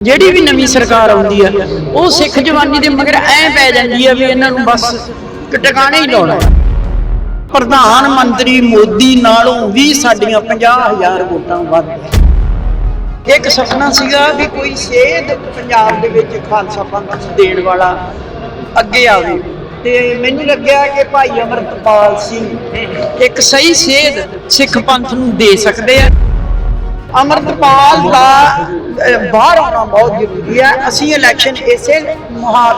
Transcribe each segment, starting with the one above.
ਜਿਹੜੀ ਵੀ ਨਵੀਂ ਸਰਕਾਰ ਆਉਂਦੀ ਆ, ਉਹ ਸਿੱਖ ਜਵਾਨੀ ਦੇ ਮਗਰ ਐ ਪੈ ਜਾਂਦੀ ਆ ਵੀ ਇਹਨਾਂ ਨੂੰ ਬਸ ਟਿਕਾਣੇ ਹੀ ਲਾਉਣਾ। ਪ੍ਰਧਾਨ ਮੰਤਰੀ ਮੋਦੀ ਨਾਲੋਂ ਵੀ ਸਾਡੀਆਂ 50000 ਵੋਟਾਂ ਵੱਧ ਇੱਕ ਸੁਪਨਾ ਸੀਗਾ ਵੀ ਕੋਈ ਸੇਧ ਪੰਜਾਬ ਦੇ ਵਿੱਚ ਖਾਲਸਾ ਪੰਥ ਦੇਣ ਵਾਲਾ ਅੱਗੇ ਆਵੇ। ਤੇ ਮੈਨੂੰ ਲੱਗਿਆ ਕਿ ਭਾਈ ਅਮਰਤਪਾਲ ਸਿੰਘ ਇੱਕ ਸਹੀ ਸੇਧ ਸਿੱਖ ਪੰਥ ਨੂੰ ਦੇ ਸਕਦੇ ਆ। ਅਮਰਤਪਾਲ ਦਾ ਬਾਹਰ ਆਉਣਾ ਬਹੁਤ ਜ਼ਰੂਰੀ ਹੈ। ਅਸੀਂ ਇਲੈਕਸ਼ਨ ਇਸੇ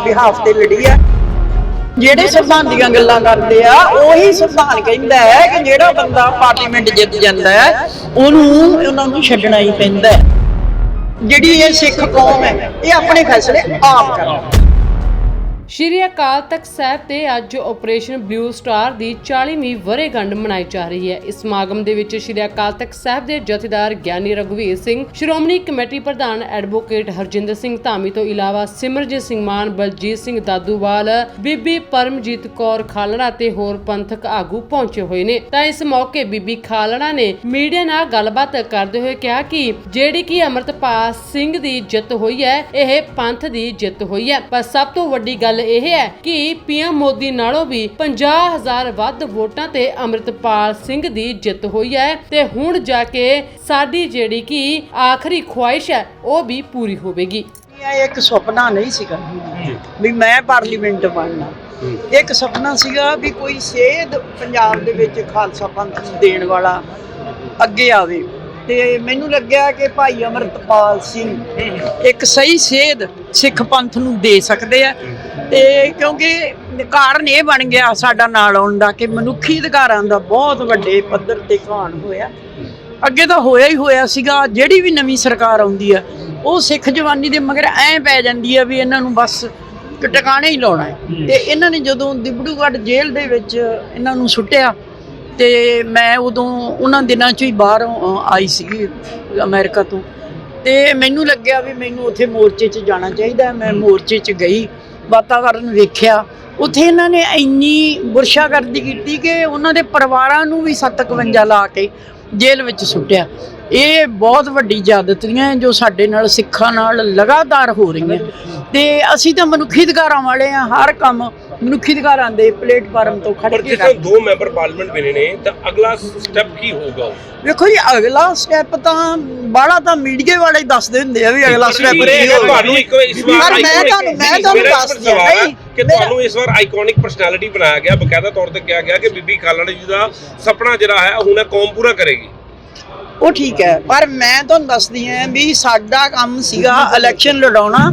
ਬਿਹਾਫ ਤੇ ਲੜੀ ਹੈ। ਜਿਹੜੇ ਸੰਵਿਧਾਨ ਦੀਆਂ ਗੱਲਾਂ ਕਰਦੇ ਆ, ਉਹੀ ਸੰਵਿਧਾਨ ਕਹਿੰਦਾ ਹੈ ਕਿ ਜਿਹੜਾ ਬੰਦਾ ਪਾਰਲੀਮੈਂਟ ਜਿੱਤ ਜਾਂਦਾ ਹੈ, ਉਹਨੂੰ ਉਹਨਾਂ ਨੂੰ ਛੱਡਣਾ ਹੀ ਪੈਂਦਾ ਜਿਹੜੀ ਇਹ ਸਿੱਖ ਕੌਮ ਹੈ, ਇਹ ਆਪਣੇ ਫੈਸਲੇ ਆਪ ਕਰਦੀ ਸ਼੍ਰੀ ਅਕਾਲ ਤਖਤ ਸਾਹਿਬ ਤੇ ਅੱਜ ਆਪਰੇਸ਼ਨ ਬਲੂ ਸਟਾਰ ਦੀ 40ਵੀਂ ਵਰ੍ਹੇਗੰਢ ਮਨਾਈ ਜਾ ਰਹੀ ਹੈ। ਇਸ ਸਮਾਗਮ ਦੇ ਵਿੱਚ ਸ਼੍ਰੀ ਅਕਾਲ ਤਖਤ ਸਾਹਿਬ ਦੇ ਜਥੇਦਾਰ ਗਿਆਨੀ ਰਘੁਵੀਰ ਸਿੰਘ, ਸ਼੍ਰੋਮਣੀ ਕਮੇਟੀ ਪ੍ਰਧਾਨ ਐਡਵੋਕੇਟ ਹਰਜਿੰਦਰ ਸਿੰਘ ਧਾਮੀ ਤੋਂ ਇਲਾਵਾ ਸਿਮਰਜੀਤ ਸਿੰਘ ਮਾਨ, ਬਲਜੀਤ ਸਿੰਘ ਦਾਦੂਵਾਲ, ਬੀਬੀ ਪਰਮਜੀਤ ਕੌਰ ਖਾਲੜਾ ਤੇ ਹੋਰ ਪੰਥਕ ਆਗੂ ਪਹੁੰਚੇ ਹੋਏ ਨੇ। ਤਾਂ ਇਸ ਮੌਕੇ ਬੀਬੀ ਖਾਲੜਾ ਨੇ ਮੀਡੀਆ ਨਾਲ ਗੱਲਬਾਤ ਕਰਦੇ ਹੋਏ ਕਿਹਾ ਕਿ ਜਿਹੜੀ ਕਿ ਅਮਰਤਪਾਲ ਸਿੰਘ ਦੀ ਜਿੱਤ ਹੋਈ ਹੈ, ਇਹ ਪੰਥ ਦੀ ਜਿੱਤ ਹੋਈ ਹੈ। ਪਰ ਸਭ ਤੋਂ ਵੱਡੀ ਗੱਲ ਇਹ ਹੈ ਕਿ ਪੀਐਮ ਮੋਦੀ ਨਾਲੋਂ ਵੀ 50000 ਵੱਧ ਵੋਟਾਂ ਤੇ ਅਮਰਤਪਾਲ ਸਿੰਘ ਦੀ ਜਿੱਤ ਹੋਈ ਹੈ ਤੇ ਹੁਣ ਜਾ ਕੇ ਸਾਡੀ ਜਿਹੜੀ ਕਿ ਆਖਰੀ ਖੁਆਇਸ਼ ਹੈ ਉਹ ਵੀ ਪੂਰੀ ਹੋਵੇਗੀ। ਇਹ ਇੱਕ ਸੁਪਨਾ ਨਹੀਂ ਸੀਗਾ। ਵੀ ਮੈਂ ਪਾਰਲੀਮੈਂਟ ਬਣਨਾ। ਇੱਕ ਸੁਪਨਾ ਸੀਗਾ ਵੀ ਕੋਈ ਸੇਧ ਪੰਜਾਬ ਦੇ ਵਿੱਚ ਖਾਲਸਾ ਪੰਥ ਨੂੰ ਦੇਣ ਵਾਲਾ ਅੱਗੇ ਆਵੇ। ਤੇ ਮੈਨੂੰ ਲੱਗਿਆ ਕਿ ਭਾਈ ਅਮਰਤਪਾਲ ਸਿੰਘ ਇੱਕ ਸਹੀ ਸੇਧ ਸਿੱਖ ਪੰਥ ਨੂੰ ਦੇ ਸਕਦੇ ਆ ਤੇ ਕਿਉਂਕਿ ਕਾਰਨ ਇਹ ਬਣ ਗਿਆ ਸਾਡਾ ਨਾਲ ਆਉਣ ਦਾ ਕਿ ਮਨੁੱਖੀ ਅਧਿਕਾਰਾਂ ਦਾ ਬਹੁਤ ਵੱਡੇ ਪੱਧਰ ਤੇ ਘਾਣ ਹੋਇਆ। ਅੱਗੇ ਤਾਂ ਹੋਇਆ ਹੀ ਹੋਇਆ ਸੀਗਾ, ਜਿਹੜੀ ਵੀ ਨਵੀਂ ਸਰਕਾਰ ਆਉਂਦੀ ਆ, ਉਹ ਸਿੱਖ ਜਵਾਨੀ ਦੇ ਮਗਰ ਐ ਪੈ ਜਾਂਦੀ ਆ ਵੀ ਇਹਨਾਂ ਨੂੰ ਬਸ ਟਿਕਾਣੇ ਹੀ ਲਾਉਣਾ ਹੈ। ਤੇ ਇਹਨਾਂ ਨੇ ਜਦੋਂ ਦਿਬੜੂਗੜ੍ਹ ਜੇਲ੍ਹ ਦੇ ਵਿੱਚ ਇਹਨਾਂ ਨੂੰ ਸੁੱਟਿਆ ਤੇ ਮੈਂ ਉਦੋਂ ਉਹਨਾਂ ਦਿਨਾਂ 'ਚ ਹੀ ਬਾਹਰ ਆਈ ਸੀਗੀ ਅਮਰੀਕਾ ਤੋਂ। ਤੇ ਮੈਨੂੰ ਲੱਗਿਆ ਵੀ ਮੈਨੂੰ ਉੱਥੇ ਮੋਰਚੇ 'ਚ ਜਾਣਾ ਚਾਹੀਦਾ। ਮੈਂ ਮੋਰਚੇ 'ਚ ਗਈ, ਵਾਤਾਵਰਨ ਵੇਖਿਆ। ਉੱਥੇ ਇਹਨਾਂ ਨੇ ਇੰਨੀ ਬੁਰਸ਼ਾਗਰਦੀ ਕੀਤੀ ਕਿ ਉਹਨਾਂ ਦੇ ਪਰਿਵਾਰਾਂ ਨੂੰ ਵੀ 751 ਲਾ ਕੇ ਜੇਲ੍ਹ ਵਿੱਚ ਸੁੱਟਿਆ। ਇਹ ਬਹੁਤ ਵੱਡੀ ਜ਼ਿਆਦਤੀਆਂ ਹੈ ਜੋ ਸਾਡੇ ਨਾਲ, ਸਿੱਖਾਂ ਨਾਲ ਲਗਾਤਾਰ ਹੋ ਰਹੀਆਂ। ਤੇ ਅਸੀਂ ਤਾਂ ਮਨੁੱਖੀ ਅਧਿਕਾਰਾਂ ਵਾਲੇ ਆ ਹਰ ਕੰਮ ਮਨੁੱਖੀ ਅਧਿਕਾਰਾਂ ਦੇ ਪਲੇਟਫਾਰਮ ਤੋਂ ਖੜ ਪਰ ਕੇ ਤਰ੍ਹਾਂ ਦੋ ਮੈਂਬਰ ਪਾਰਲੀਮੈਂਟ ਬਣੇ ਨੇ ਤਾਂ ਅਗਲਾ ਸਟੈਪ ਕੀ ਹੋਊਗਾ? ਵੇਖੋ ਜੀ ਅਗਲਾ ਸਟੈਪ ਤਾਂ ਬਾਹਲਾ ਤਾਂ ਮੀਡੀਆ ਵਾਲੇ ਹੀ ਦੱਸਦੇ ਹੁੰਦੇ ਆ ਵੀ ਅਗਲਾ ਸਟੈਪ ਕੀ ਹੋਵੇਗਾ ਤੁਹਾਨੂੰ ਇੱਕ ਇਸ ਵਾਰ ਪਰ ਮੈਂ ਤੁਹਾਨੂੰ ਮੈਂ ਤੁਹਾਨੂੰ ਦੱਸ ਹੈ ਨਹੀਂ ਕਿ ਤੁਹਾਨੂੰ ਇਸ ਵਾਰ ਆਈਕੋਨਿਕ ਪਰਸਨੈਲਿਟੀ ਬਣਾਇਆ ਗਿਆ ਬਕਾਇਦਾ ਤੌਰ ਤੇ ਕਿਹਾ ਗਿਆ ਕਿ ਬੀਬੀ ਖਾਲੜਾ ਜੀ ਦਾ ਸੁਪਨਾ ਜਿਹੜਾ ਹੈ ਹੁਣ ਇਹ ਕੌਮ ਪੂਰਾ ਕਰੇਗੀ। ਉਹ ਠੀਕ ਹੈ ਪਰ ਮੈਂ ਤੁਹਾਨੂੰ ਦੱਸਦੀ ਹਾਂ ਵੀ ਸਾਡਾ ਕੰਮ ਸੀਗਾ ਇਲੈਕਸ਼ਨ ਲੜਾਉਣਾ।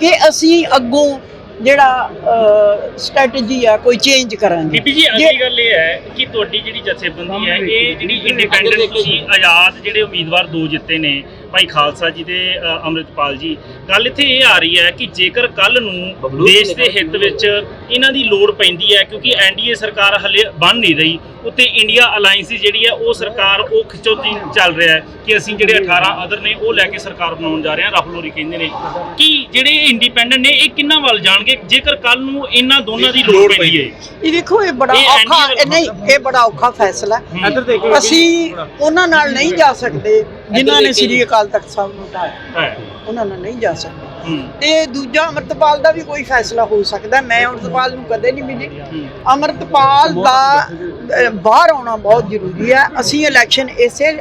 ਕਿ ਅਸੀਂ ਅੱਗੋਂ ਜਿਹੜਾ ਸਟ੍ਰੈਟਜੀ ਆ ਕੋਈ ਚੇਂਜ ਕਰਾਂਗੇ। ਬੀਬੀ ਜੀ ਅਗਲੀ ਗੱਲ ਇਹ ਹੈ ਕਿ ਤੁਹਾਡੀ ਜਿਹੜੀ ਜਥੇਬੰਦੀ ਹੈ ਇਹ ਜਿਹੜੀ ਇੰਡੀਪੈਂਡੈਂਟ ਤੁਸੀਂ ਆਜ਼ਾਦ ਜਿਹੜੇ ਉਮੀਦਵਾਰ ਦੋ ਜਿੱਤੇ ਨੇ ਭਾਈ ਖਾਲਸਾ ਜੀ ਤੇ ਅੰਮ੍ਰਿਤਪਾਲ ਜੀ ਗੱਲ ਇੱਥੇ ਇਹ ਆ ਰਹੀ ਹੈ ਕਿ ਜੇਕਰ ਕੱਲ ਨੂੰ ਦੇਸ਼ ਦੇ ਹਿੱਤ ਵਿੱਚ ਇਹਨਾਂ ਦੀ ਲੋੜ ਪੈਂਦੀ ਹੈ ਕਿਉਂਕਿ ਐਨਡੀਏ ਸਰਕਾਰ ਹਲੇ ਬਣ ਨਹੀਂ ਰਹੀ ਉੱਤੇ ਇੰਡੀਆ ਅਲਾਈਅੰਸ ਜਿਹੜੀ ਹੈ ਉਹ ਸਰਕਾਰ ਉਹ ਖਿਚੋਤੀ ਚੱਲ ਰਿਹਾ ਹੈ ਕਿ ਅਸੀਂ ਜਿਹੜੇ 18 ਅਦਰ ਨੇ ਉਹ ਲੈ ਕੇ ਸਰਕਾਰ ਬਣਾਉਣ ਜਾ ਰਹੇ ਹਾਂ ਰਾਹੁਲ ਹੋਰੀ ਕਹਿੰਦੇ ਨੇ। ਕਿ ਜਿਹੜੇ ਇੰਡੀਪੈਂਡੈਂਟ ਨੇ ਇਹ ਕਿੰਨਾ ਵੱਲ ਜਾਣਗੇ? ਜੇਕਰ ਕੱਲ ਨੂੰ ਇਹਨਾਂ ਦੋਨਾਂ ਦੀ ਲੋੜ ਪੈਂਦੀ ਹੈ। ਇਹ ਦੇਖੋ ਇਹ ਬੜਾ ਔਖਾ ਨਹੀਂ ਇਹ ਬੜਾ ਔਖਾ ਫੈਸਲਾ ਹੈ। ਅਸੀਂ ਉਹਨਾਂ ਨਾਲ ਨਹੀਂ ਜਾ ਸਕਦੇ। ਜਿਨ੍ਹਾਂ ਨੇ ਸ੍ਰੀ ਅਕਾਲ ਤਖਤ ਸਾਹਿਬ ਨੂੰ ਹੈ। ਉਹਨਾਂ ਨਾਲ ਨਹੀਂ ਜਾ ਸਕਦੇ। ਤੇ ਦੂਜਾ ਅਮਰਤਪਾਲ ਦਾ ਵੀ ਕੋਈ ਫੈਸਲਾ ਹੋ ਸਕਦਾ। ਮੈਂ ਅਮਰਤਪਾਲ ਨੂੰ ਕਦੇ ਨਹੀਂ ਮਿਲੀ। ਅਮਰਤਪਾਲ ਦਾ ਬਾਹਰ ਆਉਣਾ ਬਹੁਤ ਜ਼ਰੂਰੀ ਹੈ। ਅਸੀਂ ਇਲੈਕਸ਼ਨ ਇਸੇ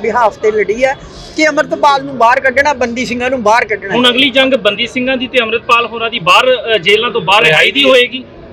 ਬਿਹਾਫ ਤੇ ਲੜੀ ਹੈ ਕਿ ਅਮਰਤਪਾਲ ਨੂੰ ਬਾਹਰ ਕੱਢਣਾ ਬੰਦੀ ਸਿੰਘਾਂ ਨੂੰ ਬਾਹਰ ਕੱਢਣਾ। ਹੁਣ ਅਗਲੀ ਜੰਗ ਬੰਦੀ ਸਿੰਘਾਂ ਦੀ ਤੇ ਅੰਮ੍ਰਿਤਪਾਲ ਹੋਰਾਂ ਦੀ ਬਾਹਰ ਜੇਲ੍ਹਾਂ ਤੋਂ ਬਾਹਰ ਰਿਹਾਈ ਦੀ ਹੋਏਗੀ।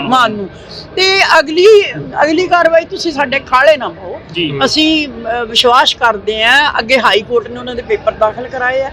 ਨੂੰ। ਮਾਨ ਨੂੰ। ਤੇ ਅਗਲੀ ਅਗਲੀ ਕਾਰਵਾਈ ਤੁਸੀਂ ਸਾਡੇ ਖਾਲੇ ਨਾ ਪਾਓ। ਅਸੀਂ ਵਿਸ਼ਵਾਸ ਕਰਦੇ ਹਾਂ ਅੱਗੇ ਹਾਈ ਕੋਰਟ ਨੇ ਉਹਨਾਂ ਦੇ ਪੇਪਰ ਦਾਖਲ ਕਰਾਏ ਆ।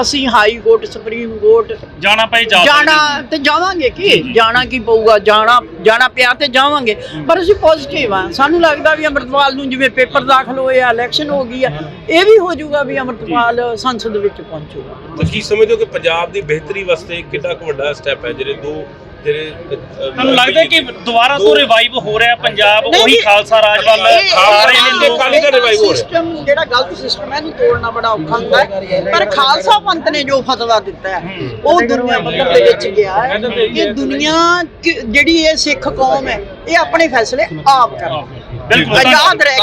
ਅਸੀਂ ਹਾਈ ਕੋਰਟ ਸੁਪਰੀਮ ਕੋਰਟ ਜਾਣਾ ਪਏ ਜਾ ਜਾਣਾ ਤੇ ਜਾਵਾਂਗੇ ਕੀ? ਜਾਣਾ ਕੀ ਪਊਗਾ? ਜਾਣਾ ਜਾਣਾ ਪਿਆ ਤੇ ਜਾਵਾਂਗੇ। ਪਰ ਅਸੀਂ ਪੋਜ਼ਿਟਿਵ ਆ ਸਾਨੂੰ ਲੱਗਦਾ ਵੀ ਅੰਮ੍ਰਿਤਪਾਲ ਨੂੰ ਜਿਵੇਂ ਪੇਪਰ ਦਾਖਲ ਹੋਏ ਆ ਇਲੈਕਸ਼ਨ ਹੋ ਗਈ ਆ ਇਹ ਵੀ ਹੋ ਜਾਊਗਾ ਵੀ ਅੰਮ੍ਰਿਤਪਾਲ ਸੰਸਦ ਵਿੱਚ ਪਹੁੰਚੂਗਾ। ਤਾਂ ਕੀ ਸਮਝਦੇ ਹੋ ਕਿ ਪੰਜਾਬ ਦੀ ਬਿਹਤਰੀ ਵਾਸਤੇ ਕਿੰਨਾ ਕੁ ਵੱਡਾ ਸਟੈਪ ਹੈ? ਜਿਹੜੇ ਦੋ ਜਿਹੜੇ ਤੁਹਾਨੂੰ ਲੱਗਦਾ ਕਿ ਦੁਬਾਰਾ ਤੋਂ ਰਿਵਾਈਵ ਹੋ ਰਿਹਾ ਪੰਜਾਬ ਉਹੀ। ਖਾਲਸਾ ਰਾਜ ਵੱਲ ਸਾਰੇ ਨੇ ਲੋਕ ਦਲ revive ਹੋ ਰਿਹਾ। ਸਿਸਟਮ ਜਿਹੜਾ ਗਲਤ ਸਿਸਟਮ ਹੈ ਇਹਨੂੰ ਤੋੜਨਾ ਬੜਾ ਔਖਾ ਹੁੰਦਾ ਹੈ ਪਰ ਖਾਲਸਾ ਪੰਥ ਨੇ ਜੋ ਫਤਵਾ ਦਿੱਤਾ ਹੈ ਉਹ ਦੁਨੀਆ ਪੱਧਰ ਦੇ ਵਿੱਚ ਗਿਆ ਹੈ ਕਿ ਦੁਨੀਆ ਜਿਹੜੀ ਇਹ ਸਿੱਖ ਕੌਮ ਹੈ ਇਹ ਆਪਣੇ ਫੈਸਲੇ ਆਪ ਕਰਦੀ ਆਜ਼ਾਦ ਰਹਿ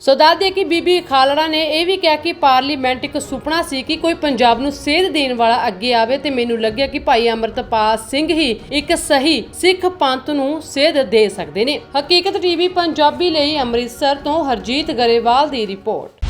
ਸੋ ਦੱਸਦੇ ਕਿ ਬੀਬੀ ਖਾਲੜਾ ਨੇ ਇਹ ਵੀ ਕਿਹਾ ਕਿ ਪਾਰਲੀਮੈਂਟ ਇੱਕ ਸੁਪਨਾ ਸੀ ਕਿ ਕੋਈ ਪੰਜਾਬ ਨੂੰ ਸੇਧ ਦੇਣ ਵਾਲਾ ਅੱਗੇ ਆਵੇ ਤੇ ਮੈਨੂੰ ਲੱਗਿਆ ਕਿ ਭਾਈ ਅਮਰਤਪਾਲ ਸਿੰਘ ਹੀ ਇੱਕ ਸਹੀ ਸਿੱਖ ਪੰਥ ਨੂੰ ਸੇਧ ਦੇ ਸਕਦੇ ਨੇ। ਹਕੀਕਤ ਟੀਵੀ ਪੰਜਾਬੀ ਲਈ ਅੰਮ੍ਰਿਤਸਰ ਤੋਂ ਹਰਜੀਤ ਗਰੇਵਾਲ ਦੀ ਰਿਪੋਰਟ।